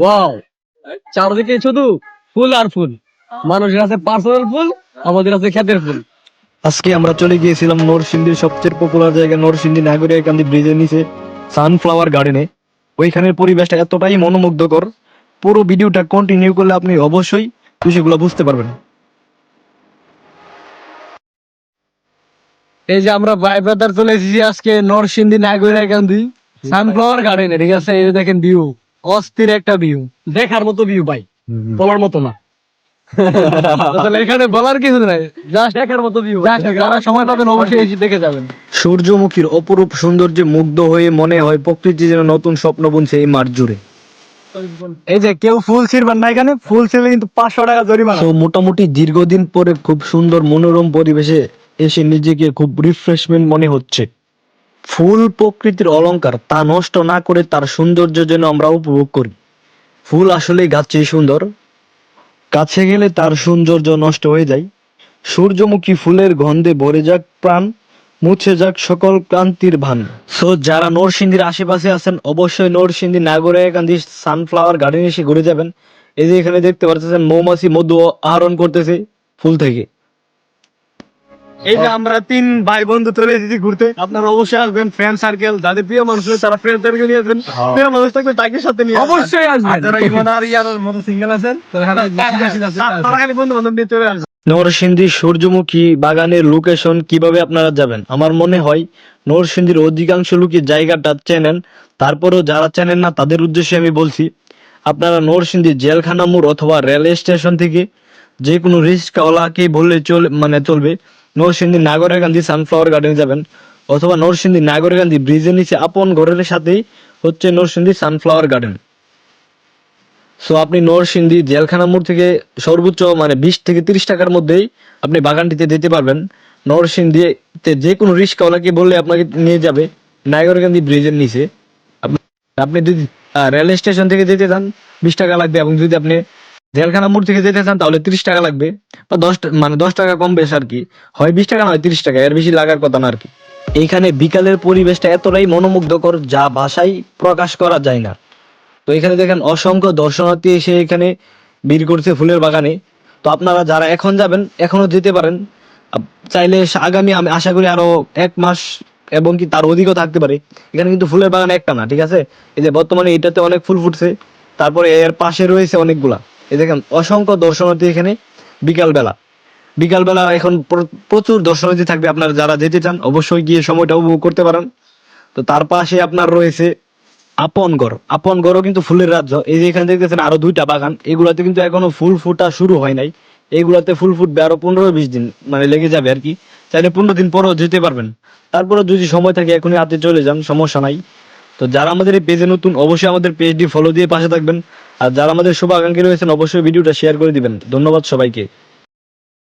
Wow চারদিকে শুধু ফুল আর ফুল। মানুষের আছে পার্সোনাল ফুল আমাদের আছে ক্ষেতের ফুল। আজকে আমরা চলে গিয়েছিলাম নরসিংদীর সবচেয়ে পপুলার জায়গা নরসিংদী নাগরিয়া কান্দি ব্রিজের নিচে সানফ্লাওয়ার গার্ডেনে ওইখানের পরিবেশটা এতটাই মনোমুগ্ধকর। পুরো ভিডিওটা কন্টিনিউ করলে আপনি অবশ্যই বিষয়গুলো বুঝতে পারবেন। এই যে আমরা ভাই ব্রাদার চলে এসেছি আজকে নরসিংদী নাগরিয়া গান্ধী সানফ্লাওয়ার গার্ডেনে ঠিক আছে? এই দেখেন ভিউ অস্থির একটা ভিউ দেখার মতো ভিউ ভাই। বলার মতো না। এখানে বলার কিছু নাই। জাস্ট দেখার মতো ভিউ যারা সময় পাবেন অবশ্যই এসে দেখে যাবেন। সূর্যমুখীর অপরূপ সৌন্দর্যে মুগ্ধ হয়ে মনে হয় প্রকৃতি যেন নতুন স্বপ্ন বুনছে এই মাঠ জুড়ে। এই যে কেউ ফুল ছিড়বেন না এখানে ফুল ছিড়লে কিন্তু পাঁচশো টাকা জরিমানা। তো মোটামুটি দীর্ঘদিন পরে খুব সুন্দর মনোরম পরিবেশে এসে নিজেকে খুব রিফ্রেশমেন্ট মনে হচ্ছে। ফুল প্রকৃতির অলংকার তা নষ্ট না করে তার সৌন্দর্য যেন আমরা উপভোগ করি। ফুল আসলে গাছেই সুন্দর। কাছে গেলে তার সৌন্দর্য নষ্ট হয়ে যায়। সূর্যমুখী ফুলের গন্ধে ভরে যাক প্রাণ, মুছে যাক সকল ক্লান্তির ভান। সো যারা নরসিংদীর আশেপাশে আছেন, অবশ্যই নরসিংদী নাগরিকান্দি সানফ্লাওয়ার গার্ডেন এসে ঘুরে যাবেন। এই যে এখানে দেখতে পাচ্ছেন মৌমাছি মধু আহরণ করতেছে ফুল থেকে। এই যে আমরা তিন ভাই বন্ধু চলে এসেছি ঘুরতে। আপনারা অবশ্যই আসবেন ফ্রেন্ড সার্কেল যাদের প্রিয় মানুষ তারা ফ্রেন্ড সার্কেল নিয়ে আসবেন। প্রিয় মানুষ থাকলে তাকে সাথে নিয়ে অবশ্যই আসবেন। যারা ইমন আর ইয়ার মতো সিঙ্গেল আছেন তারা খালি বন্ধু বান্ধব নিয়ে চলে আসবেন। নরসিংদী সূর্যমুখী বাগানের লোকেশন কীভাবে আপনারা যাবেন? আমার মনে হয় নরসিংদীর অধিকাংশ লোকই জায়গাটা চেনেন তারপরেও যারা চেনেন না তাদের উদ্দেশ্যে আমি বলছি আপনারা নরসিংদী জেলখানা মোড় অথবা রেল স্টেশন থেকে যে কোনো রিক্সাওয়ালাকে বললে চলে মানে চলবে। নরসিংদী নাগরকান্দি সানফ্লাওয়ার গার্ডেনে যাবেন, অথবা নরসিংদী নাগরকান্দি ব্রিজের নিচে আপন ঘরের সাথেই হচ্ছে নরসিংদী সানফ্লাওয়ার গার্ডেন সো আপনি নরসিংদী জেলখানা মোড় থেকে সর্বোচ্চ মানে বিশ থেকে তিরিশ টাকার মধ্যেই আপনি বাগানটিতে যেতে পারবেন। নরসিংদীতে যে কোনো রিক্সাওয়ালাকে বললে আপনাকে নিয়ে যাবে নাগরকান্দি ব্রিজের নিচে। আপনি- যদি রেল স্টেশন থেকে যেতে চান, বিশ টাকা লাগবে এবং যদি আপনি জেলখানা মোড় থেকে যেতে চান, তাহলে তিরিশ টাকা লাগবে। বা দশ মানে দশ টাকা কম বেশ আর কি। হয় বিশ টাকা নয় তিরিশ টাকা, এর বেশি লাগার কথা না আর কি। এইখানে বিকালের পরিবেশটা এতটাই মনোমুগ্ধকর, যা ভাষায় প্রকাশ করা যায় না। তো এখানে দেখেন, অসংখ্য দর্শনার্থী এসে এখানে ভিড় করছে ফুলের বাগানে। তো আপনারা যারা এখন যাবেন, এখনও যেতে পারেন। চাইলে আগামী আমি আশা করি আরও এক মাস এবং কি তার অধিকও থাকতে পারে। এখানে কিন্তু ফুলের বাগান একটা না, ঠিক আছে? এই যে বর্তমানে এটাতে অনেক ফুল ফুটছে। তারপরে এর পাশে রয়েছে অনেকগুলা। এই দেখেন, অসংখ্য দর্শনার্থী এখানে বিকাল বেলা বিকাল বেলা এখন প্রচুর দর্শনার্থী থাকবে। আপনারা যারা যেতে চান, অবশ্যই গিয়ে সময়টা উপভোগ করতে পারেন। তো তার পাশে আপনার রয়েছে আপনগড়। আপনগড়ও কিন্তু ফুলের রাজ্য। এই যে এখানে দেখতেছেন আরও দুইটা বাগান। এগুলাতে কিন্তু এখনও ফুল ফুটা শুরু হয় নাই। এইগুলাতে ফুল ফুটবে আরও পনেরো বিশ দিন মানে লেগে যাবে আর কি। চাইলে পনেরো দিন পরও যেতে পারবেন। তারপরে যদি সময় থাকে, এখনই হাতে চলে যান, সমস্যা নাই। তো যারা আমাদের এই পেজে নতুন, অবশ্যই আমাদের পেজটি ফলো দিয়ে পাশে থাকবেন। আর যারা আমাদের শুভাকাঙ্ক্ষী রয়েছেন অবশ্যই ভিডিওটা শেয়ার করে দিবেন। ধন্যবাদ সবাইকে।